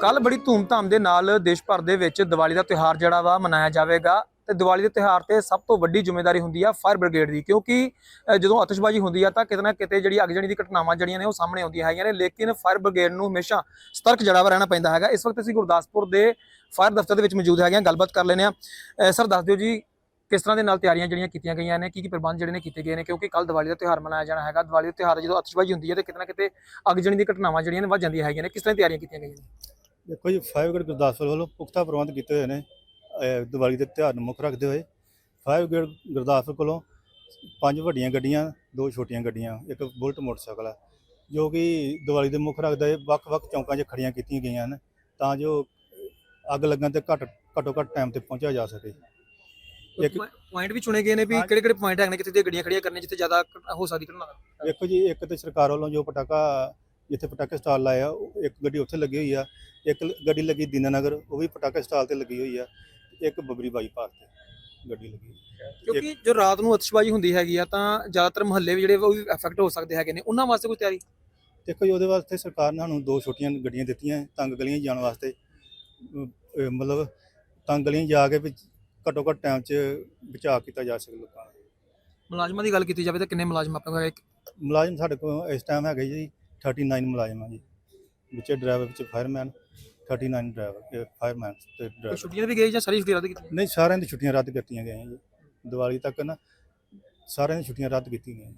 ਕੱਲ ਬੜੀ ਧੂਮਧਾਮ ਦੇ ਨਾਲ ਦੇਸ਼ ਭਰ ਦੇ ਵਿੱਚ ਦੀਵਾਲੀ ਦਾ ਤਿਉਹਾਰ ਜਿਹੜਾ ਵਾ ਮਨਾਇਆ ਜਾਵੇਗਾ। ਤੇ ਦੀਵਾਲੀ ਦੇ ਤਿਉਹਾਰ ਤੇ ਸਭ ਤੋਂ ਵੱਡੀ ਜ਼ਿੰਮੇਵਾਰੀ ਹੁੰਦੀ ਆ ਫਾਇਰ ਬ੍ਰਿਗੇਡ ਦੀ, ਕਿਉਂਕਿ ਜਦੋਂ ਆਤਿਸ਼ਬਾਜ਼ੀ ਹੁੰਦੀ ਆ ਤਾਂ ਕਿਤੇ ਨਾ ਕਿਤੇ ਜਿਹੜੀ ਅਗਜਣੀ ਦੀ ਘਟਨਾਵਾਂ ਜਿਹੜੀਆਂ ਨੇ ਉਹ ਸਾਹਮਣੇ ਆਉਂਦੀਆਂ ਹੈਗੀਆਂ ਨੇ, ਲੇਕਿਨ ਫਾਇਰ ਬ੍ਰਿਗੇਡ ਨੂੰ ਹਮੇਸ਼ਾ ਸਤਰਕ ਜੜਾ ਵਾ ਰਹਿਣਾ ਪੈਂਦਾ ਹੈਗਾ। ਇਸ ਵਕਤ ਅਸੀਂ ਗੁਰਦਾਸਪੁਰ ਦੇ ਫਾਇਰ ਦਫ਼ਤਰ ਦੇ ਵਿੱਚ ਮੌਜੂਦ ਹੈਗੇ ਹਾਂ ਗੱਲਬਾਤ ਕਰ ਲੈਂਦੇ ਆ। ਸਰ, ਦੱਸ ਦਿਓ ਜੀ, ਕਿਸ ਤਰ੍ਹਾਂ ਦੇ ਨਾਲ ਤਿਆਰੀਆਂ ਜਿਹੜੀਆਂ ਕੀਤੀਆਂ ਗਈਆਂ ਨੇ ਕੀ ਕੀ ਪ੍ਰਬੰਧ ਜਿਹੜੇ ਨੇ ਕੀਤੇ ਗਏ ਨੇ, ਕਿਉਂਕਿ ਕੱਲ ਦੀਵਾਲੀ ਦਾ ਤਿਉਹਾਰ ਮਨਾਇਆ ਜਾਣਾ ਹੈਗਾ। ਦੀਵਾਲੀ ਦੇ ਤਿਉਹਾਰ ਜਦੋਂ ਆਤਿਸ਼ਬਾਜ਼ੀ ਹੁੰਦੀ ਹੈ ਤੇ ਕਿਤੇ ਨਾ ਕਿਤੇ ਅਗਜਣੀ ਦੀ ਘਟਨਾਵਾਂ ਜਿਹੜੀਆਂ ਨੇ ਵੱਧ ਜਾਂਦੀਆਂ ਹੈਗੀਆਂ ਨੇ, ਕਿਸ ਤਰ੍ਹਾਂ ਦੀਆਂ ਤਿਆਰੀਆਂ ਕੀਤੀਆਂ ਗਈਆਂ ਨੇ? ਦੇਖੋ ਜੀ ਫਾਇਰ ਗੁਰਦਾਸਪੁਰ ਵੱਲੋਂ ਪੁਖਤਾ ਪ੍ਰਬੰਧ ਕੀਤੇ ਹੋਏ ਨੇ। ਦੀਵਾਲੀ ਦੇ ਤਿਉਹਾਰ ਨੂੰ ਮੁੱਖ ਰੱਖਦੇ ਹੋਏ ਫਾਇਰ ਗੁਰਦਾਸਪੁਰ ਕੋਲੋਂ ਪੰਜ ਵੱਡੀਆਂ ਗੱਡੀਆਂ ਦੋ ਛੋਟੀਆਂ ਗੱਡੀਆਂ ਇੱਕ ਬੁਲਟ ਮੋਟਰਸਾਈਕਲ ਹੈ ਜੋ ਕਿ ਦੀਵਾਲੀ ਦੇ ਮੁੱਖ ਰੱਖਦੇ ਹੋਏ ਵੱਖ-ਵੱਖ ਚੌਂਕਾਂ 'ਚ ਖੜੀਆਂ ਕੀਤੀਆਂ ਗਈਆਂ ਹਨ ਤਾਂ ਜੋ ਅੱਗ ਲੱਗਣ ਤੇ ਘੱਟ ਘੱਟੋ ਘੱਟ ਟਾਈਮ ਤੇ ਪਹੁੰਚਿਆ ਜਾ ਸਕੇ। ਇੱਕ- ਪੁਆਇੰਟ ਵੀ ਚੁਣੇ ਗਏ ਨੇ ਵੀ। ਕਿਹੜੇ ਕਿਹੜੇ ਪੁਆਇੰਟ ਹੈਗੇ ਨੇ ਜਿੱਥੇ ਦੀਆਂ ਗੱਡੀਆਂ ਖੜੀਆਂ ਕਰਨੀਆਂ ਜਿੱਥੇ ਜ਼ਿਆਦਾ ਹੋ ਸਕਦੀ ਘਟਨਾ ਦੇਖੋ ਜੀ ਇੱਕ ਤੇ ਸਰਕਾਰ ਵੱਲੋਂ ਜੋ ਪਟਾਕਾ ਜਿੱਥੇ ਪਟਾਕੇ ਸਟਾਲ ਲਾਇਆ ਉਹ ਇੱਕ ਗੱਡੀ ਉੱਥੇ ਲੱਗੀ ਹੋਈ ਆ ਇੱਕ ਗੱਡੀ ਲੱਗੀ ਦੀਨਾਨਗਰ ਉਹ ਵੀ ਪਟਾਕੇ ਸਟਾਲ ਤੇ ਲੱਗੀ ਹੋਈ ਆ ਇੱਕ ਬਬਰੀ ਬਾਈਪਾਸ ਤੇ ਗੱਡੀ ਲੱਗੀ ਹੋਈ ਆ। ਕਿਉਂਕਿ ਜੋ ਰਾਤ ਨੂੰ ਅਤਿਸ਼ਬਾਜ਼ੀ ਹੁੰਦੀ ਹੈਗੀ ਆ ਤਾਂ ਜ਼ਿਆਦਾਤਰ ਮੁਹੱਲੇ ਵੀ ਜਿਹੜੇ ਉਹ ਵੀ ਅਫੈਕਟ ਹੋ ਸਕਦੇ ਹੈਗੇ ਨੇ ਉਹਨਾਂ ਵਾਸਤੇ ਕੋਈ ਤਿਆਰੀ ਦੇਖੋ ਜੀ ਉਹਦੇ ਵਾਸਤੇ ਸਰਕਾਰ ਨੇ ਸਾਨੂੰ ਦੋ ਛੋਟੀਆਂ ਗੱਡੀਆਂ ਦਿੱਤੀਆਂ ਤੰਗ ਗਲੀਆਂ 'ਚ ਜਾਣ ਵਾਸਤੇ ਅਮ, ਅਹ ਮਤਲਬ ਤੰਗ ਗਲੀਆਂ 'ਚ ਜਾ ਕੇ ਵੀ ਘੱਟੋ ਘੱਟ ਟਾਈਮ 'ਚ ਬਚਾਅ ਕੀਤਾ ਜਾ ਸਕੇ ਲੋਕਾਂ ਦਾ ਮੁਲਾਜ਼ਮਾਂ ਦੀ ਗੱਲ ਕੀਤੀ ਜਾਵੇ ਤਾਂ ਕਿੰਨੇ ਮੁਲਾਜ਼ਮ ਆਪਣੇ ਕੋਲ ਹੈਗੇ? ਮੁਲਾਜ਼ਮ ਸਾਡੇ ਕੋਲ ਇਸ ਟਾਈਮ ਹੈਗੇ ਜੀ 39 ਮੁਲਾਜ਼ਮ ਆ ਜੀ। ਵਿੱਚ ਡਰਾਈਵਰ ਵਿੱਚ ਫਾਇਰਮੈਨ 39 ਡਰਾਈਵਰ ਫਾਇਰਮੈਨ ਤੇ ਕੋਈ ਡਰਾਈਵਰ ਛੁੱਟੀਆਂ ਵੀ ਗਈ ਜਾਂ ਸਾਰੀ ਛੁੱਟੀ ਰੱਦ ਕੀਤੀ ਨਹੀਂ ਸਾਰਿਆਂ ਦੀ ਛੁੱਟੀਆਂ ਰੱਦ ਕੀਤੀਆਂ ਗਈਆਂ ਜੀ। ਦੀਵਾਲੀ ਤੱਕ ਨਾ ਸਾਰਿਆਂ ਦੀ ਛੁੱਟੀਆਂ ਰੱਦ ਕੀਤੀਆਂ ਗਈਆਂ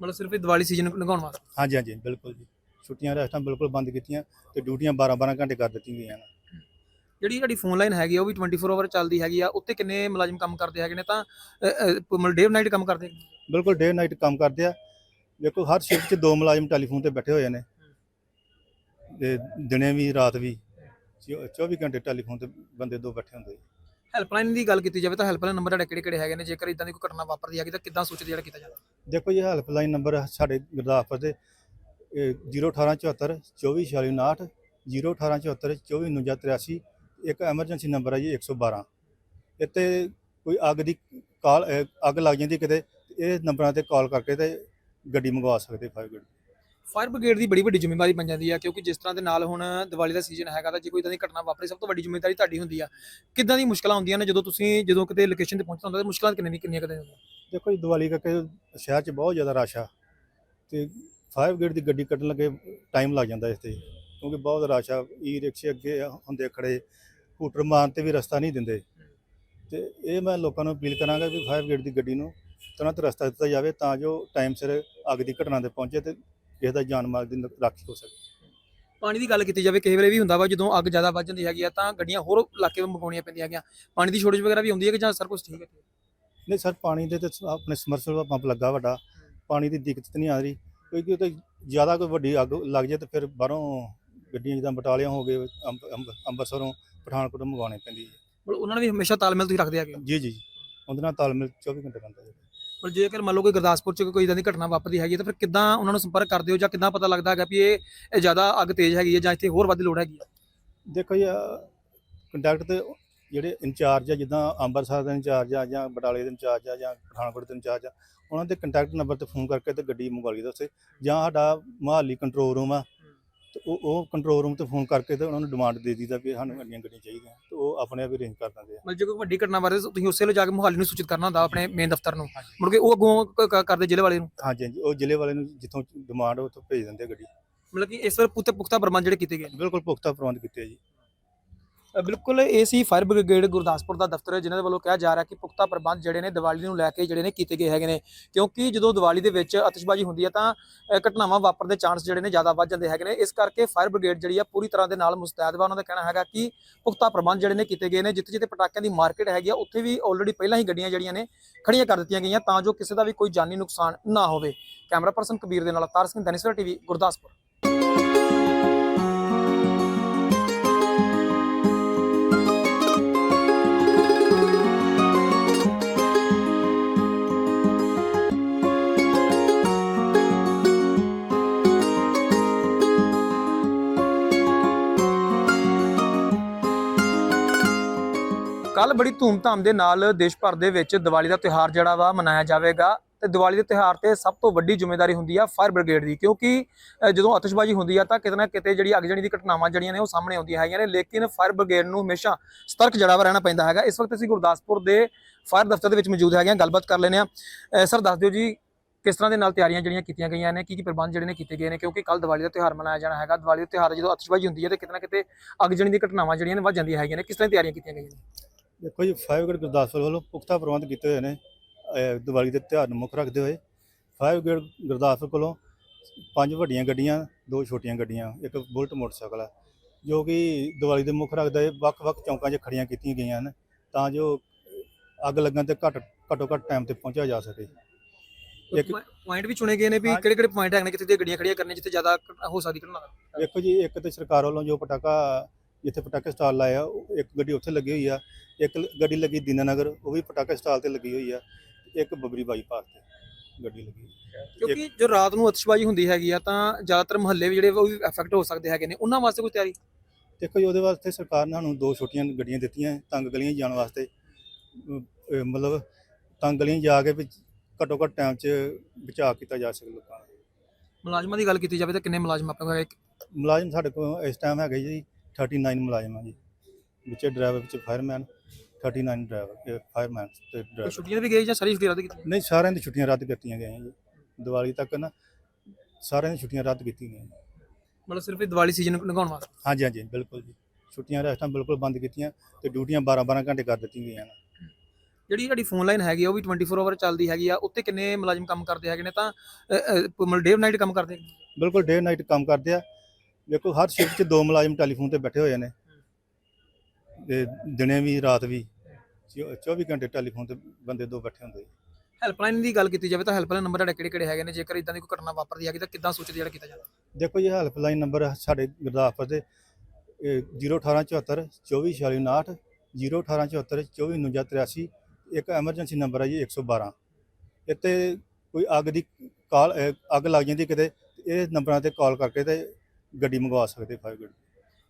ਮਤਲਬ ਸਿਰਫ ਇਹ ਦੀਵਾਲੀ ਸੀਜ਼ਨ ਲੰਘਾਉਣ ਵਾਸਤੇ? ਹਾਂਜੀ ਹਾਂਜੀ ਬਿਲਕੁਲ ਜੀ। ਛੁੱਟੀਆਂ ਰੈਸਟਾਂ ਬਿਲਕੁਲ ਬੰਦ ਕੀਤੀਆਂ ਤੇ ਡਿਊਟੀਆਂ 12 12 ਘੰਟੇ ਕਰ ਦਿੱਤੀਆਂ ਗਈਆਂ ਨੇ। ਜਿਹੜੀ ਸਾਡੀ ਫੋਨ ਲਾਈਨ ਹੈਗੀ ਆ ਉਹ ਵੀ 24 ਆਵਰ ਚੱਲਦੀ ਹੈਗੀ ਆ ਉੱਤੇ ਕਿੰਨੇ ਮੁਲਾਜ਼ਮ ਕੰਮ ਕਰਦੇ ਹੈਗੇ ਨੇ? ਤਾਂ ਮਤਲਬ ਡੇ ਨਾਈਟ ਕੰਮ ਕਰਦੇ? ਬਿਲਕੁਲ ਡੇ ਨਾਈਟ ਕੰਮ ਕਰਦੇ ਆ। ਦੇਖੋ ਹਰ ਸ਼ਿਫਟ 'ਚ ਦੋ ਮੁਲਾਜ਼ਮ ਟੈਲੀਫੋਨ ਤੇ ਬੈਠੇ ਹੋਏ ਨੇ। ਤੇ ਦਿਨੇ ਵੀ ਰਾਤ ਵੀ ਚੌ- 24 ਘੰਟੇ ਟੈਲੀਫੋਨ ਤੇ ਬੰਦੇ ਦੋ ਬੈਠੇ ਹੁੰਦੇ। ਹੈਲਪਲਾਈਨ ਦੀ ਗੱਲ ਕੀਤੀ ਜਾਵੇ ਤਾਂ ਹੈਲਪਲਾਈਨ ਨੰਬਰ ਤੁਹਾਡੇ ਕਿਹੜੇ ਕਿਹੜੇ ਹੈਗੇ ਨੇ? ਜੇਕਰ ਇਦਾਂ ਦੀ ਕੋਈ ਘਟਨਾ ਵਾਪਰਦੀ ਹੈਗੀ ਤਾਂ ਕਿੱਦਾਂ ਸੂਚਿਤ ਜਿਹੜਾ ਕੀਤਾ ਜਾਂਦਾ ਦੇਖੋ ਜੀ ਹੈਲਪਲਾਈਨ ਨੰਬਰ ਸਾਡੇ ਗੁਰਦਾਸਪੁਰ ਦੇ ਇਹ 01874 244659 01874 244983 ਇੱਕ ਐਮਰਜੈਂਸੀ ਨੰਬਰ ਹੈ ਜੀ 112 ਇੱਥੇ ਕੋਈ ਅੱਗ ਦੀ ਕਾਲ ਅੱਗ ਲੱਗ ਜਾਂਦੀ ਕਿਤੇ ਇਹ ਨੰਬਰਾਂ ਤੇ ਕਾਲ ਕਰਕੇ ਤੇ ਗੱਡੀ ਮੰਗਵਾ ਸਕਦੇ ਫਾਇਰ ਬ੍ਰਿਗੇਡ ਫਾਇਰ ਬ੍ਰਿਗੇਡ ਦੀ ਬੜੀ ਵੱਡੀ ਜ਼ਿੰਮੇਵਾਰੀ ਬਣ ਜਾਂਦੀ ਆ ਕਿਉਂਕਿ ਜਿਸ ਤਰ੍ਹਾਂ ਦੇ ਨਾਲ ਹੁਣ ਦੀਵਾਲੀ ਦਾ ਸੀਜ਼ਨ ਹੈਗਾ ਤਾਂ ਜੇ ਕੋਈ ਇਦਾਂ ਦੀ ਘਟਨਾ ਵਾਪਰੇ ਸਭ ਤੋਂ ਵੱਡੀ ਜ਼ਿੰਮੇਵਾਰੀ ਤੁਹਾਡੀ ਹੁੰਦੀ ਆ। ਕਿੱਦਾਂ ਦੀ ਮੁਸ਼ਕਲਾਂ ਹੁੰਦੀਆਂ ਨੇ ਜਦੋਂ ਤੁਸੀਂ ਜਦੋਂ ਕਿਤੇ ਲੋਕੇਸ਼ਨ ਤੇ ਪਹੁੰਚਣਾ ਹੁੰਦਾ ਤਾਂ ਮੁਸ਼ਕਲਾਂ ਕਿੰਨੀਆਂ ਕਿੰਨੀਆਂ ਕਦੇ ਹੁੰਦੀਆਂ? ਦੇਖੋ ਜੀ ਦੀਵਾਲੀ ਕਰਕੇ ਸ਼ਹਿਰ 'ਚ ਬਹੁਤ ਜ਼ਿਆਦਾ ਰਸ਼ ਆ ਤੇ ਫਾਇਰ ਬ੍ਰਿਗੇਡ ਦੀ ਗੱਡੀ ਕੱਢਣ ਲੱਗੇ ਟਾਈਮ ਲੱਗ ਜਾਂਦਾ ਇਸ ਤੇ ਕਿਉਂਕਿ ਬਹੁਤ ਰਸ਼ ਆ ਈ ਰਿਕਸ਼ੇ ਅੱਗੇ ਹੁੰਦੇ ਖੜੇ ਹੂਟਰ ਮਾਰਨ ਤੇ ਵੀ ਰਸਤਾ ਨਹੀਂ ਦਿੰਦੇ। ਤੇ ਇਹ ਮੈਂ ਲੋਕਾਂ ਨੂੰ ਅਪੀਲ ਕਰਾਂਗਾ ਵੀ ਫਾਇਰ ਬ੍ਰਿਗੇਡ ਦੀ ਗੱਡੀ ਨੂੰ ਤੁਰੰਤ ਰਸਤਾ ਦਿੱਤਾ ਜਾਵੇ ਤਾਂ ਜੋ ਟਾਈਮ ਸਿਰ ਅੱਗ ਦੀ ਘਟਨਾ ਤੇ ਪਹੁੰਚੇ ਤੇ ਕਿਸੇ ਦਾ ਜਾਨ ਮਾਲ ਦੀ ਰਾਖੀ ਹੋ ਸਕੇ। ਪਾਣੀ ਦੀ ਗੱਲ ਕੀਤੀ ਜਾਵੇ ਕਿਸੇ ਵੇਲੇ ਵੀ ਹੁੰਦਾ ਵਾ ਜਦੋਂ ਅੱਗ ਜ਼ਿਆਦਾ ਵੱਧ ਜਾਂਦੀ ਹੈਗੀ ਆ ਤਾਂ ਗੱਡੀਆਂ ਹੋਰ ਇਲਾਕੇ ਵਿੱਚ ਮੰਗਾਉਣੀਆਂ ਪੈਂਦੀਆਂ ਹੈਗੀਆਂ। ਪਾਣੀ ਦੀ ਸ਼ੋਰਟੇਜ ਵਗੈਰਾ ਵੀ ਹੁੰਦੀ ਹੈ ਕਿ ਜਾਂ ਸਰ ਕੁਝ ਠੀਕ ਹੈ? ਨਹੀਂ ਸਰ ਪਾਣੀ ਦੇ ਤੇ ਆਪਣੇ ਸਮਰਸਲ ਪੰਪ ਲੱਗਾ ਵੱਡਾ ਪਾਣੀ ਦੀ ਦਿੱਕਤ ਤਾਂ ਨਹੀਂ ਆ ਰਹੀ। ਕਿਉਂਕਿ ਉਹ ਤੇ ਜ਼ਿਆਦਾ ਕੋਈ ਵੱਡੀ ਅੱਗ ਲੱਗ ਜਾਏ ਤਾਂ ਫਿਰ ਬਾਹਰੋਂ ਗੱਡੀਆਂ ਜਿੱਦਾਂ ਬਟਾਲੀਆਂ ਹੋ ਗਏ ਅੰਮ੍ਰਿਤਸਰੋਂ ਪਠਾਨਕੋਟ ਮੰਗਵਾਉਣੇ ਪੈਂਦੀ ਹੈ ਮਤਲਬ ਉਹਨਾਂ ਨੇ ਵੀ ਹਮੇਸ਼ਾ ਤਾਲਮੇਲ ਤੁਸੀਂ ਰੱਖਦੇ ਹੈਗੇ ਜੀ ਜੀ ਜੀ। ਉਹਦੇ ਨਾਲ ਤਾਲਮੇਲ 24 ਘੰਟੇ ਰਹਿੰਦਾ ਜੀ ਪਰ ਜੇਕਰ ਮੰਨ ਲਓ ਕੋਈ ਗੁਰਦਾਸਪੁਰ ਚ ਕੋਈ ਇਦਾਂ ਦੀ ਘਟਨਾ ਵਾਪਰਦੀ ਹੈਗੀ ਹੈ, ਤਾਂ ਫਿਰ ਕਿੱਦਾਂ ਉਹਨਾਂ ਨੂੰ ਸੰਪਰਕ ਕਰਦੇ ਹੋ ਜਾਂ ਕਿੱਦਾਂ ਪਤਾ ਲੱਗਦਾ ਹੈਗਾ ਵੀ ਇਹ ਇਹ ਜ਼ਿਆਦਾ ਅੱਗ ਤੇਜ਼ ਹੈਗੀ ਹੈ ਜਾਂ ਇੱਥੇ ਹੋਰ ਵੱਧ ਲੋੜ ਹੈਗੀ ਹੈ? ਦੇਖੋ ਜੀ ਕੰਟੈਕਟ ਤੇ ਜਿਹੜੇ ਇੰਚਾਰਜ ਆ, ਜਿੱਦਾਂ ਅੰਮ੍ਰਿਤਸਰ ਦੇ ਇੰਚਾਰਜ ਆ ਜਾਂ ਬਟਾਲੇ ਦੇ ਇੰਚਾਰਜ ਆ ਜਾਂ ਪਠਾਨਕੋਟ ਦੇ ਇੰਚਾਰਜ ਆ, ਉਹਨਾਂ ਦੇ ਕੰਟੈਕਟ ਨੰਬਰ ਤੇ ਫੋਨ ਕਰਕੇ ਤੇ ਗੱਡੀ ਮੰਗਵਾ ਲਈਦਾ ਉੱਥੇ। ਜਾਂ ਸਾਡਾ ਮੁਹਾਲੀ ਕੰਟਰੋਲ ਰੂਮ ਆ ਤੇ ਉਹ ਉਹ ਕੰਟਰੋਲ ਰੂਮ ਤੇ ਫੋਨ ਕਰਕੇ ਤੇ ਉਹਨਾਂ ਨੂੰ ਡਿਮਾਂਡ ਦੇ ਦਿੱਤਾ ਵੀ ਸਾਨੂੰ ਇੰਨੀਆਂ ਗੱਡੀਆਂ ਚਾਹੀਦੀਆਂ ਤੇ ਉਹ ਆਪਣੇ ਆਪ ਹੀ ਅਰੇਂਜ ਕਰ ਦਿੰਦੇ ਆ। ਮਤਲਬ ਜੇ ਕੋਈ ਵੱਡੀ ਘਟਨਾ ਬਾਰੇ ਤੁਸੀਂ ਉਸੇ ਵੇਲੇ ਜਾ ਕੇ ਮੁਹਾਲੀ ਨੂੰ ਸੂਚਿਤ ਕਰਨਾ ਹੁੰਦਾ ਆਪਣੇ ਮੇਨ ਦਫ਼ਤਰ ਨੂੰ। ਮੁੜ ਕੇ ਉਹ ਅੱਗੋਂ ਕ- ਕਰਦੇ ਜ਼ਿਲ੍ਹੇ ਵਾਲੇ ਨੂੰ। ਹਾਂਜੀ ਹਾਂਜੀ। ਉਹ ਜ਼ਿਲ੍ਹੇ ਵਾਲੇ ਨੂੰ ਜਿੱਥੋਂ ਡਿਮਾਂਡ ਉੱਥੋਂ ਭੇਜ ਦਿੰਦੇ ਆ ਗੱਡੀ। ਮਤਲਬ ਕਿ ਇਸ ਵਾਰ ਪੁੱਤੇ ਪੁਖਤਾ ਪ੍ਰਬੰਧ ਜਿਹੜੇ ਕੀਤੇ ਗਏ ਨੇ। ਬਿਲਕੁਲ ਪੁਖਤਾ ਪ੍ਰਬੰਧ ਕੀਤੇ ਆ ਜੀ। ਬਿਲਕੁਲ ਇਹ ਸੀ ਫਾਇਰ ਬ੍ਰਿਗੇਡ ਗੁਰਦਾਸਪੁਰ ਦਾ ਦਫ਼ਤਰ, ਜਿਨ੍ਹਾਂ ਦੇ ਵੱਲੋਂ ਕਿਹਾ ਜਾ ਰਿਹਾ ਕਿ ਪੁਖਤਾ ਪ੍ਰਬੰਧ ਜਿਹੜੇ ਨੇ ਦੀਵਾਲੀ ਨੂੰ ਲੈ ਕੇ ਜਿਹੜੇ ਨੇ ਕੀਤੇ ਗਏ ਹੈਗੇ ਨੇ। ਕਿਉਂਕਿ ਜਦੋਂ ਦੀਵਾਲੀ ਦੇ ਵਿੱਚ ਅਤਿਸ਼ਬਾਜ਼ੀ ਹੁੰਦੀ ਹੈ ਤਾਂ ਘਟਨਾਵਾਂ ਵਾਪਰਨ ਦੇ ਚਾਂਸ ਜਿਹੜੇ ਨੇ ਜ਼ਿਆਦਾ ਵੱਧ ਜਾਂਦੇ ਹੈਗੇ ਨੇ। ਇਸ ਕਰਕੇ ਫਾਇਰ ਬ੍ਰਿਗੇਡ ਜਿਹੜੀ ਆ ਪੂਰੀ ਤਰ੍ਹਾਂ ਦੇ ਨਾਲ ਮੁਸਤੈਦ ਵਾ। ਉਹਨਾਂ ਦਾ ਕਹਿਣਾ ਹੈਗਾ ਕਿ ਪੁਖਤਾ ਪ੍ਰਬੰਧ ਜਿਹੜੇ ਨੇ ਕੀਤੇ ਗਏ ਨੇ ਜਿੱਥੇ ਜਿੱਥੇ ਪਟਾਕਿਆਂ ਦੀ ਮਾਰਕੀਟ ਹੈਗੀ ਆ, ਉੱਥੇ ਵੀ ਆਲਰੇਡੀ ਪਹਿਲਾਂ ਹੀ ਗੱਡੀਆਂ ਜਿਹੜੀਆਂ ਨੇ ਖੜੀਆਂ ਕਰ ਦਿੱਤੀਆਂ ਗਈਆਂ ਤਾਂ ਜੋ ਕਿਸੇ ਦਾ ਵੀ ਕੋਈ ਜਾਨੀ ਨੁਕਸਾਨ ਨਾ ਹੋਵੇ। ਕੈਮਰਾ ਪਰਸਨ ਕਬੀਰ ਦੇ ਨਾਲ ਅਵਤਾਰ ਸਿੰਘ ਦਨਿਸਰਾ ਟੀਵੀ, ਗੁਰਦਾਸਪੁਰ। ਕੱਲ ਬੜੀ ਧੂਮਧਾਮ ਦੇ ਨਾਲ ਦੇਸ਼ ਭਰ ਦੇ ਵਿੱਚ ਦੀਵਾਲੀ ਦਾ ਤਿਉਹਾਰ ਜਿਹੜਾ ਵਾ ਮਨਾਇਆ ਜਾਵੇਗਾ। ਤੇ ਦੀਵਾਲੀ ਦੇ ਤਿਉਹਾਰ ਤੇ ਸਭ ਤੋਂ ਵੱਡੀ ਜ਼ਿੰਮੇਵਾਰੀ ਹੁੰਦੀ ਆ ਫਾਇਰ ਬ੍ਰਿਗੇਡ ਦੀ, ਕਿਉਂਕਿ ਜਦੋਂ ਆਤਿਸ਼ਬਾਜ਼ੀ ਹੁੰਦੀ ਆ ਤਾਂ ਕਿਤੇ ਨਾ ਕਿਤੇ ਜਿਹੜੀ ਅਗਜਣੀ ਦੀ ਘਟਨਾਵਾਂ ਜਿਹੜੀਆਂ ਨੇ ਉਹ ਸਾਹਮਣੇ ਆਉਂਦੀਆਂ ਹੈਗੀਆਂ ਨੇ, ਲੇਕਿਨ ਫਾਇਰ ਬ੍ਰਿਗੇਡ ਨੂੰ ਹਮੇਸ਼ਾ ਸਤਰਕ ਜੜਾ ਵਾ ਰਹਿਣਾ ਪੈਂਦਾ ਹੈਗਾ। ਇਸ ਵਕਤ ਅਸੀਂ ਗੁਰਦਾਸਪੁਰ ਦੇ ਫਾਇਰ ਦਫ਼ਤਰ ਦੇ ਵਿੱਚ ਮੌਜੂਦ ਹੈਗੇ ਹਾਂ, ਗੱਲਬਾਤ ਕਰ ਲੈਨੇ ਆ ਸਰ, ਦੱਸ ਦਿਓ ਜੀ, ਕਿਸ ਤਰ੍ਹਾਂ ਦੇ ਨਾਲ ਤਿਆਰੀਆਂ ਜਿਹੜੀਆਂ ਕੀਤੀਆਂ ਗਈਆਂ ਨੇ ਕੀ ਕੀ ਪ੍ਰਬੰਧ ਜਿਹੜੇ ਨੇ ਕੀਤੇ ਗਏ ਨੇ, ਕਿਉਂਕਿ ਕੱਲ ਦੀਵਾਲੀ ਦਾ ਤਿਉਹਾਰ ਮਨਾਇਆ ਜਾਣਾ ਹੈਗਾ। ਦੀਵਾਲੀ ਦੇ ਤਿਉਹਾਰ ਜਦੋਂ ਆਤਿਸ਼ਬਾਜ਼ੀ ਹੁੰਦੀ ਹੈ ਤੇ ਕਿਤੇ ਨਾ ਕਿਤੇ ਅਗਜਣੀ ਦੀ ਘਟਨਾਵਾਂ ਜਿਹੜੀਆਂ ਨੇ ਵੱਧ ਜਾਂਦੀਆਂ ਹੈਗੀਆਂ ਨੇ, ਕਿਸ ਤਰ੍ਹਾਂ ਤਿਆਰੀਆਂ ਕੀਤੀਆਂ ਗਈਆਂ ਨੇ? ਦੇਖੋ ਜੀ ਫਾਇਰ ਬ੍ਰਿਗੇਡ ਗੁਰਦਾਸਪੁਰ ਵੱਲੋਂ ਪੁਖਤਾ ਪ੍ਰਬੰਧ ਕੀਤੇ ਹੋਏ ਨੇ ਅਹ ਦੀਵਾਲੀ ਦੇ ਤਿਉਹਾਰ ਨੂੰ ਮੁੱਖ ਰੱਖਦੇ ਹੋਏ। ਫਾਇਰ ਬ੍ਰਿਗੇਡ ਗੁਰਦਾਸਪੁਰ ਕੋਲੋਂ ਪੰਜ ਵੱਡੀਆਂ ਗੱਡੀਆਂ ਦੋ ਛੋਟੀਆਂ ਗੱਡੀਆਂ ਇੱਕ ਬੁਲਟ ਮੋਟਰਸਾਈਕਲ ਹੈ ਜੋ ਕਿ ਦੀਵਾਲੀ ਦੇ ਮੁੱਖ ਰੱਖਦੇ ਹੋਏ ਵੱਖ-ਵੱਖ ਚੌਂਕਾਂ 'ਚ ਖੜੀਆਂ ਕੀਤੀਆਂ ਗਈਆਂ ਹਨ ਤਾਂ ਜੋ ਅੱਗ ਲੱਗਣ ਤੇ ਘੱਟ ਘੱਟੋ ਘੱਟ ਟਾਈਮ ਤੇ ਪਹੁੰਚਿਆ ਜਾ ਸਕੇ। ਇੱਕ- ਪੁਆਇੰਟ ਵੀ ਚੁਣੇ ਗਏ ਨੇ ਵੀ। ਕਿਹੜੇ ਕਿਹੜੇ ਪੁਆਇੰਟ ਹੈਗੇ ਨੇ ਕਿੱਥੇ ਤੇ ਗੱਡੀਆਂ ਖੜੀਆਂ ਕਰਨੀਆਂ ਜਿੱਥੇ ਜ਼ਿਆਦਾ ਹੋ ਸਕਦੀ ਘਟਨਾ ਦੇਖੋ ਜੀ ਇੱਕ ਤੇ ਸਰਕਾਰ ਵੱਲੋਂ ਜੋ ਪਟਾਕਾ ਜਿੱਥੇ ਪਟਾਕੇ ਸਟਾਲ ਲਾਇਆ ਉਹ ਇੱਕ ਗੱਡੀ ਉੱਥੇ ਲੱਗੀ ਹੋਈ ਆ ਇੱਕ ਗੱਡੀ ਲੱਗੀ ਦੀਨਾਨਗਰ ਉਹ ਵੀ ਪਟਾਕੇ ਸਟਾਲ ਤੇ ਲੱਗੀ ਹੋਈ ਆ ਇੱਕ ਬੱਬਰੀ ਬਾਈਪਾਸ ਤੇ ਗੱਡੀ ਲੱਗੀ। ਕਿਉਂਕਿ ਜੋ ਰਾਤ ਨੂੰ ਅਤਿਸ਼ਬਾਜ਼ੀ ਹੁੰਦੀ ਹੈਗੀ ਆ ਤਾਂ ਜ਼ਿਆਦਾਤਰ ਮੁਹੱਲੇ ਵੀ ਜਿਹੜੇ ਉਹ ਵੀ ਅਫੈਕਟ ਹੋ ਸਕਦੇ ਹੈਗੇ ਨੇ। ਉਹਨਾਂ ਵਾਸਤੇ ਕੋਈ ਤਿਆਰੀ? ਦੇਖੋ ਜੀ ਉਹਦੇ ਵਾਸਤੇ ਸਰਕਾਰ ਨੇ ਸਾਨੂੰ ਦੋ ਛੋਟੀਆਂ ਗੱਡੀਆਂ ਦਿੱਤੀਆਂ ਤੰਗ ਗਲੀਆਂ ਜਾਣ ਵਾਸਤੇ। ਮਤਲਬ ਤੰਗ ਗਲੀਆਂ ਜਾ ਕੇ ਵੀ ਘੱਟੋ ਘੱਟ ਟਾਈਮ 'ਚ ਬਚਾਅ ਕੀਤਾ ਜਾ ਸਕੇ ਲੋਕਾਂ ਦਾ ਮੁਲਾਜ਼ਮਾਂ ਦੀ ਗੱਲ ਕੀਤੀ ਜਾਵੇ ਤਾਂ ਕਿੰਨੇ ਮੁਲਾਜ਼ਮ ਆਪਣੇ ਕੋਲ ਮੁਲਾਜ਼ਮ ਸਾਡੇ ਕੋਲ ਇਸ ਟਾਈਮ ਹੈਗੇ ਜੀ 39 ਮੁਲਾਜ਼ਮ ਆ ਜੀ ਵਿੱਚ ਡਰਾਈਵਰ ਵਿੱਚ ਫਾਇਰਮੈਨ 39 ਡਰਾਈਵਰ ਫਾਇਰਮੈਨ ਤੇ ਡਰਾਈਵਰ ਛੁੱਟੀਆਂ ਵੀ ਗਏ ਜਾਂ ਸਾਰੀ ਛੁੱਟੀ ਰੱਦ ਕੀਤੀ ਨਹੀਂ ਸਾਰਿਆਂ ਦੀ ਛੁੱਟੀਆਂ ਰੱਦ ਕੀਤੀਆਂ ਗਈਆਂ ਜੀ। ਦੀਵਾਲੀ ਤੱਕ ਨਾ ਸਾਰਿਆਂ ਦੀ ਛੁੱਟੀਆਂ ਰੱਦ ਕੀਤੀਆਂ ਗਈਆਂ ਮਤਲਬ ਸਿਰਫ ਇਹ ਦੀਵਾਲੀ ਸੀਜ਼ਨ ਲੰਘਾਉਣ ਵਾਸਤੇ? ਹਾਂਜੀ ਹਾਂਜੀ ਬਿਲਕੁਲ ਜੀ। ਛੁੱਟੀਆਂ ਰੈਸਟਾਂ ਬਿਲਕੁਲ ਬੰਦ ਕੀਤੀਆਂ ਤੇ ਡਿਊਟੀਆਂ 12 12 ਘੰਟੇ ਕਰ ਦਿੱਤੀਆਂ ਗਈਆਂ ਨੇ। ਜਿਹੜੀ ਸਾਡੀ ਫੋਨ ਲਾਈਨ ਹੈਗੀ ਆ ਉਹ ਵੀ 24 ਆਵਰ ਚੱਲਦੀ ਹੈਗੀ ਆ ਉੱਤੇ ਕਿੰਨੇ ਮੁਲਾਜ਼ਮ ਕੰਮ ਕਰਦੇ ਹੈਗੇ ਨੇ? ਤਾਂ ਅ, ਅ, ਮਤਲਬ ਡੇ ਨਾਈਟ ਕੰਮ ਕਰਦੇ ਹੈਗੇ ਨੇ। ਬਿਲਕੁਲ ਡੇ ਨਾਈਟ ਕੰਮ ਕਰਦੇ ਆ। ਦੇਖੋ ਹਰ ਸ਼ਿਫਟ 'ਚ ਦੋ ਮੁਲਾਜ਼ਮ ਟੈਲੀਫੋਨ ਤੇ ਬੈਠੇ ਹੋਏ ਨੇ। ਤੇ ਦਿਨੇ ਵੀ ਰਾਤ ਵੀ ਚੌ- 24 ਘੰਟੇ ਟੈਲੀਫੋਨ ਤੇ ਬੰਦੇ ਦੋ ਬੈਠੇ ਹੁੰਦੇ। ਹੈਲਪਲਾਈਨ ਦੀ ਗੱਲ ਕੀਤੀ ਜਾਵੇ ਤਾਂ ਹੈਲਪਲਾਈਨ ਨੰਬਰ ਤੁਹਾਡੇ ਕਿਹੜੇ ਕਿਹੜੇ ਹੈਗੇ ਨੇ? ਜੇਕਰ ਇਦਾਂ ਦੀ ਕੋਈ ਘਟਨਾ ਵਾਪਰਦੀ ਹੈਗੀ ਤਾਂ ਕਿੱਦਾਂ ਸੋਚਦੇ ਜਿਹੜਾ ਕੀਤਾ ਜਾਵੇ? ਦੇਖੋ ਜੀ ਹੈਲਪਲਾਈਨ ਨੰਬਰ ਸਾਡੇ ਗੁਰਦਾਸਪੁਰ ਦੇ ਇਹ 01874 244659 01874 244983 ਇੱਕ ਐਮਰਜੈਂਸੀ ਨੰਬਰ ਹੈ ਜੀ 112 ਇੱਥੇ ਕੋਈ ਅੱਗ ਦੀ ਕਾਲ ਅੱਗ ਲੱਗ ਜਾਂਦੀ ਕਿਤੇ ਇਹ ਨੰਬਰਾਂ ਤੇ ਕਾਲ ਕਰਕੇ ਤੇ ਗੱਡੀ ਮੰਗਵਾ ਸਕਦੇ ਫਾਇਰ ਬ੍ਰਿਗੇਡ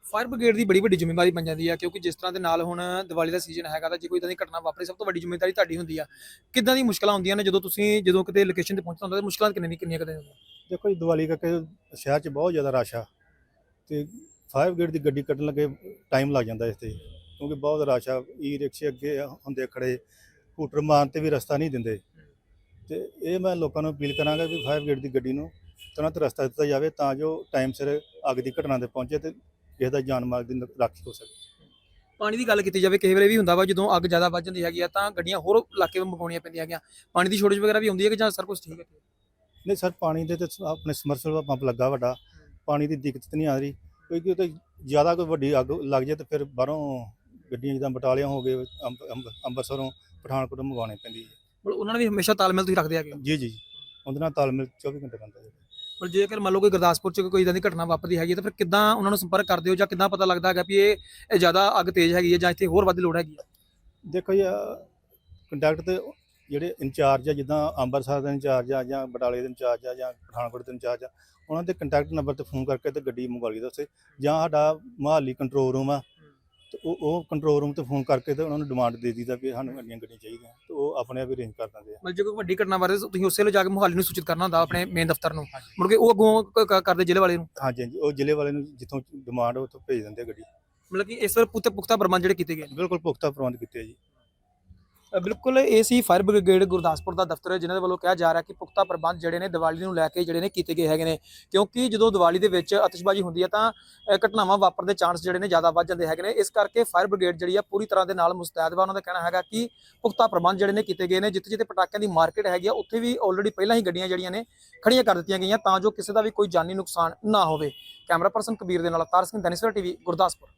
ਫਾਇਰ ਬ੍ਰਿਗੇਡ ਦੀ ਬੜੀ ਵੱਡੀ ਜ਼ਿੰਮੇਵਾਰੀ ਬਣ ਜਾਂਦੀ ਆ ਕਿਉਂਕਿ ਜਿਸ ਤਰ੍ਹਾਂ ਦੇ ਨਾਲ ਹੁਣ ਦੀਵਾਲੀ ਦਾ ਸੀਜ਼ਨ ਹੈਗਾ ਤਾਂ ਜੇ ਕੋਈ ਇਦਾਂ ਦੀ ਘਟਨਾ ਵਾਪਰੇ ਸਭ ਤੋਂ ਵੱਡੀ ਜ਼ਿੰਮੇਵਾਰੀ ਤੁਹਾਡੀ ਹੁੰਦੀ ਆ। ਕਿੱਦਾਂ ਦੀ ਮੁਸ਼ਕਲਾਂ ਹੁੰਦੀਆਂ ਨੇ ਜਦੋਂ ਤੁਸੀਂ ਜਦੋਂ ਕਿਤੇ ਲੋਕੇਸ਼ਨ ਤੇ ਪਹੁੰਚਣਾ ਹੁੰਦਾ ਤਾਂ ਮੁਸ਼ਕਲਾਂ ਕਿੰਨੀਆਂ ਕਿੰਨੀਆਂ ਕਦੇ ਹੁੰਦੀਆਂ? ਦੇਖੋ ਜੀ ਦੀਵਾਲੀ ਕਰਕੇ ਸ਼ਹਿਰ 'ਚ ਬਹੁਤ ਜ਼ਿਆਦਾ ਰਸ਼ ਆ ਤੇ ਫਾਇਰ ਬ੍ਰਿਗੇਡ ਦੀ ਗੱਡੀ ਕੱਢਣ ਲੱਗੇ ਟਾਈਮ ਲੱਗ ਜਾਂਦਾ ਇਸ ਤੇ ਕਿਉਂਕਿ ਬਹੁਤ ਰਸ਼ ਆ ਈ ਰਿਕਸ਼ੇ ਅੱਗੇ ਹੁੰਦੇ ਖੜੇ ਹੂਟਰ ਮਾਰਨ ਤੇ ਵੀ ਰਸਤਾ ਨਹੀਂ ਦਿੰਦੇ। ਤੇ ਇਹ ਮੈਂ ਲੋਕਾਂ ਨੂੰ ਅਪੀਲ ਕਰਾਂਗਾ ਵੀ ਫਾਇਰ ਬ੍ਰਿਗੇਡ ਦੀ ਗੱਡੀ ਨੂੰ ਤੁਰੰਤ ਰਸਤਾ ਦਿੱਤਾ ਜਾਵੇ ਤਾਂ ਜੋ ਟਾਈਮ ਸਿਰ ਅੱਗ ਦੀ ਘਟਨਾ ਤੇ ਪਹੁੰਚੇ ਤੇ ਕਿਸੇ ਦਾ ਜਾਨ ਮਾਲ ਦੀ ਰਾਖੀ ਹੋ ਸਕੇ। ਪਾਣੀ ਦੀ ਗੱਲ ਕੀਤੀ ਜਾਵੇ ਕਿਸੇ ਵੇਲੇ ਵੀ ਹੁੰਦਾ ਵਾ ਜਦੋਂ ਅੱਗ ਜ਼ਿਆਦਾ ਵੱਧ ਜਾਂਦੀ ਹੈਗੀ ਆ ਤਾਂ ਗੱਡੀਆਂ ਹੋਰ ਇਲਾਕੇ ਵਿੱਚ ਮੰਗਾਉਣੀਆਂ ਪੈਂਦੀਆਂ ਹੈਗੀਆਂ। ਪਾਣੀ ਦੀ ਸ਼ੋਰਟੇਜ ਵਗੈਰਾ ਵੀ ਹੁੰਦੀ ਹੈ ਕਿ ਜਾਂ ਸਰ ਕੁਝ ਠੀਕ ਹੈ? ਨਹੀਂ ਸਰ ਪਾਣੀ ਦੇ ਤੇ ਆਪਣੇ ਸਮਰਸਲ ਪੰਪ ਲੱਗਾ ਵੱਡਾ ਪਾਣੀ ਦੀ ਦਿੱਕਤ ਨਹੀਂ ਆ ਰਹੀ ਕਿਉਂਕਿ ਉਹ ਤੇ ਜ਼ਿਆਦਾ ਕੋਈ ਵੱਡੀ ਅੱਗ ਲੱਗ ਜਾਏ ਤਾਂ ਫਿਰ ਬਾਹਰੋਂ ਗੱਡੀਆਂ ਜਿੱਦਾਂ ਬਟਾਲੀਆਂ ਹੋ ਗਏ ਅੰਬ- ਅੰਬ- ਅੰਮ੍ਰਿਤਸਰੋਂ ਪਠਾਨਕੋਟ ਮੰਗਵਾਉਣੇ ਪੈਂਦੀ ਹੈ। ਮਤਲਬ ਉਹਨਾਂ ਨੇ ਵੀ ਹਮੇਸ਼ਾ ਤਾਲਮੇਲ ਤੁਸੀਂ ਰੱਖਦੇ ਹੋ। ਜੀ ਜੀ ਉਹਦੇ ਨਾਲ ਤਾਲਮੇਲ 24 ਘੰਟੇ ਰਹਿੰਦਾ ਜੀ ਪਰ ਜੇਕਰ ਮੰਨ ਲਓ ਕੋਈ ਗੁਰਦਾਸਪੁਰ ਚ ਕੋਈ ਇਦਾਂ ਦੀ ਘਟਨਾ ਵਾਪਰਦੀ ਹੈਗੀ ਹੈ ਤਾਂ ਫਿਰ ਕਿੱਦਾਂ ਉਹਨਾਂ ਨੂੰ ਸੰਪਰਕ ਕਰਦੇ ਹੋ ਜਾਂ ਕਿੱਦਾਂ ਪਤਾ ਲੱਗਦਾ ਹੈਗਾ ਵੀ ਇਹ ਇਹ ਜ਼ਿਆਦਾ ਅੱਗ ਤੇਜ਼ ਹੈਗੀ ਹੈ ਜਾਂ ਇੱਥੇ ਹੋਰ ਵੱਧ ਲੋੜ ਹੈਗੀ ਹੈ? ਦੇਖੋ ਜੀ ਕੰਟੈਕਟ ਤੇ ਜਿਹੜੇ ਇੰਚਾਰਜ ਆ, ਜਿੱਦਾਂ ਅੰਮ੍ਰਿਤਸਰ ਦੇ ਇੰਚਾਰਜ ਆ ਜਾਂ ਬਟਾਲੇ ਦੇ ਇੰਚਾਰਜ ਆ ਜਾਂ ਪਠਾਨਕੋਟ ਦੇ ਇੰਚਾਰਜ ਆ, ਉਹਨਾਂ ਦੇ ਕੰਟੈਕਟ ਨੰਬਰ ਤੇ ਫੋਨ ਕਰਕੇ ਤੇ ਗੱਡੀ ਮੰਗਵਾ ਲਈਦਾ ਉੱਥੇ। ਜਾਂ ਸਾਡਾ ਮਹਾਲੀ ਕੰਟਰੋਲ ਰੂਮ ਆ ਤੇ ਉਹ ਉਹ ਕੰਟਰੋਲ ਰੂਮ ਤੇ ਫੋਨ ਕਰਕੇ ਤੇ ਉਹਨਾਂ ਨੂੰ ਡਿਮਾਂਡ ਦੇ ਦਿੱਤਾ ਵੀ ਸਾਨੂੰ ਇੰਨੀਆਂ ਗੱਡੀਆਂ ਚਾਹੀਦੀਆਂ ਤੇ ਉਹ ਆਪਣੇ ਆਪ ਹੀ ਅਰੇਂਜ ਕਰ ਦਿੰਦੇ ਆ। ਮਤਲਬ ਜੇ ਕੋਈ ਵੱਡੀ ਘਟਨਾ ਬਾਰੇ ਤੁਸੀਂ ਉਸੇ ਵੇਲੇ ਜਾ ਕੇ ਮੁਹਾਲੀ ਨੂੰ ਸੂਚਿਤ ਕਰਨਾ ਹੁੰਦਾ ਆਪਣੇ ਮੇਨ ਦਫ਼ਤਰ ਨੂੰ। ਮੁੜ ਕੇ ਉਹ ਅੱਗੋਂ ਕ- ਕਰਦੇ ਜ਼ਿਲ੍ਹੇ ਵਾਲੇ ਨੂੰ। ਹਾਂਜੀ ਹਾਂਜੀ ਉਹ ਜ਼ਿਲ੍ਹੇ ਵਾਲੇ ਨੂੰ ਜਿੱਥੋਂ ਡਿਮਾਂਡ ਉੱਥੋਂ ਭੇਜ ਦਿੰਦੇ ਆ ਗੱਡੀ। ਮਤਲਬ ਕਿ ਇਸ ਵਾਰ ਪੁੱਤੇ ਪੁਖਤਾ ਪ੍ਰਬੰਧ ਜਿਹੜੇ ਕੀਤੇ ਗਏ ਨੇ। ਬਿਲਕੁਲ ਪੁਖਤਾ ਪ੍ਰਬੰਧ ਕੀਤੇ ਆ ਜੀ। ਬਿਲਕੁਲ ਇਹ ਸੀ ਫਾਇਰ ਬ੍ਰਿਗੇਡ ਗੁਰਦਾਸਪੁਰ ਦਾ ਦਫ਼ਤਰ, ਜਿਨ੍ਹਾਂ ਦੇ ਵੱਲੋਂ ਕਿਹਾ ਜਾ ਰਿਹਾ ਕਿ ਪੁਖਤਾ ਪ੍ਰਬੰਧ ਜਿਹੜੇ ਨੇ ਦੀਵਾਲੀ ਨੂੰ ਲੈ ਕੇ ਜਿਹੜੇ ਨੇ ਕੀਤੇ ਗਏ ਹੈਗੇ ਨੇ। ਕਿਉਂਕਿ ਜਦੋਂ ਦੀਵਾਲੀ ਦੇ ਵਿੱਚ ਅਤਿਸ਼ਬਾਜ਼ੀ ਹੁੰਦੀ ਹੈ ਤਾਂ ਘਟਨਾਵਾਂ ਵਾਪਰਨ ਦੇ ਚਾਂਸ ਜਿਹੜੇ ਨੇ ਜ਼ਿਆਦਾ ਵੱਧ ਜਾਂਦੇ ਹੈਗੇ ਨੇ। ਇਸ ਕਰਕੇ ਫਾਇਰ ਬ੍ਰਿਗੇਡ ਜਿਹੜੀ ਆ ਪੂਰੀ ਤਰ੍ਹਾਂ ਦੇ ਨਾਲ ਮੁਸਤੈਦ ਵਾ। ਉਹਨਾਂ ਦਾ ਕਹਿਣਾ ਹੈਗਾ ਕਿ ਪੁਖਤਾ ਪ੍ਰਬੰਧ ਜਿਹੜੇ ਨੇ ਕੀਤੇ ਗਏ ਨੇ ਜਿੱਥੇ ਜਿੱਥੇ ਪਟਾਕਿਆਂ ਦੀ ਮਾਰਕੀਟ ਹੈਗੀ ਆ, ਉੱਥੇ ਵੀ ਆਲਰੇਡੀ ਪਹਿਲਾਂ ਹੀ ਗੱਡੀਆਂ ਜਿਹੜੀਆਂ ਨੇ ਖੜੀਆਂ ਕਰ ਦਿੱਤੀਆਂ ਗਈਆਂ ਤਾਂ ਜੋ ਕਿਸੇ ਦਾ ਵੀ ਕੋਈ ਜਾਨੀ ਨੁਕਸਾਨ ਨਾ ਹੋਵੇ। ਕੈਮਰਾ ਪਰਸਨ ਕਬੀਰ ਦੇ ਨਾਲ ਤਾਰ ਸਿੰਘ ਦੈਨਿਸਵਰ ਟੀਵੀ, ਗੁਰਦਾਸਪੁਰ।